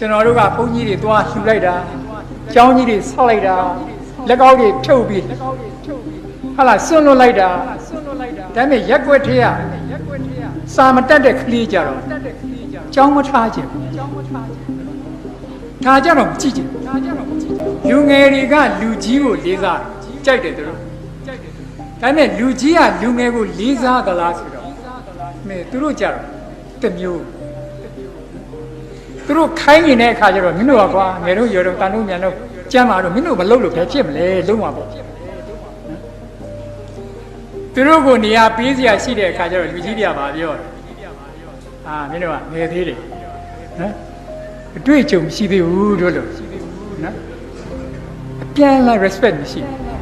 ကျွန်တော်တို့ကဘုန်းကြီးတွေသွားလှူလိုက်တာကျောင်းကြီးတွေဆောက်လိုက်တာလက်ကောက်တွေဖြုတ်ပြီးဟာလာစွန့်လွတ်လိုက်တာဒါပေမဲ့ရက်ွက်သေးရစာမတက်တဲ့ကလေးကြတော့ကျောင်းမထားခြင်းထားကြတော့မကြည့်ခြင်းလူငယ်တွေကလူကြီးကိုလေးစားကြိုက်တယ်သူတို့ဒါပေမဲ့လူကြီးကလူငယ်ကိုလေးစားသလားဆိုတော့မဲသူတို့ကြတော့တစ်မျိုး သူတို့ခိုင်းနေတဲ့အခါကျတော့မင်းတို့ကကွာငယ်တို့ရောတော့တန်တို့မြန်တို့ကြမ်းပါတော့မင်းတို့မလုပ်လို့ဘယ်ဖြစ်မလဲလုံးဝပေါ့သူတို့ကိုနေရာပေးစရာရှိတဲ့အခါကျတော့လူကြီးတွေကပါပြောတယ်အာမင်းတို့ကငယ်သေးတယ်နော်အတွေ့အကြုံမရှိသေးဘူးတို့လို့နော်အပြန်လာ respect မရှိဘူး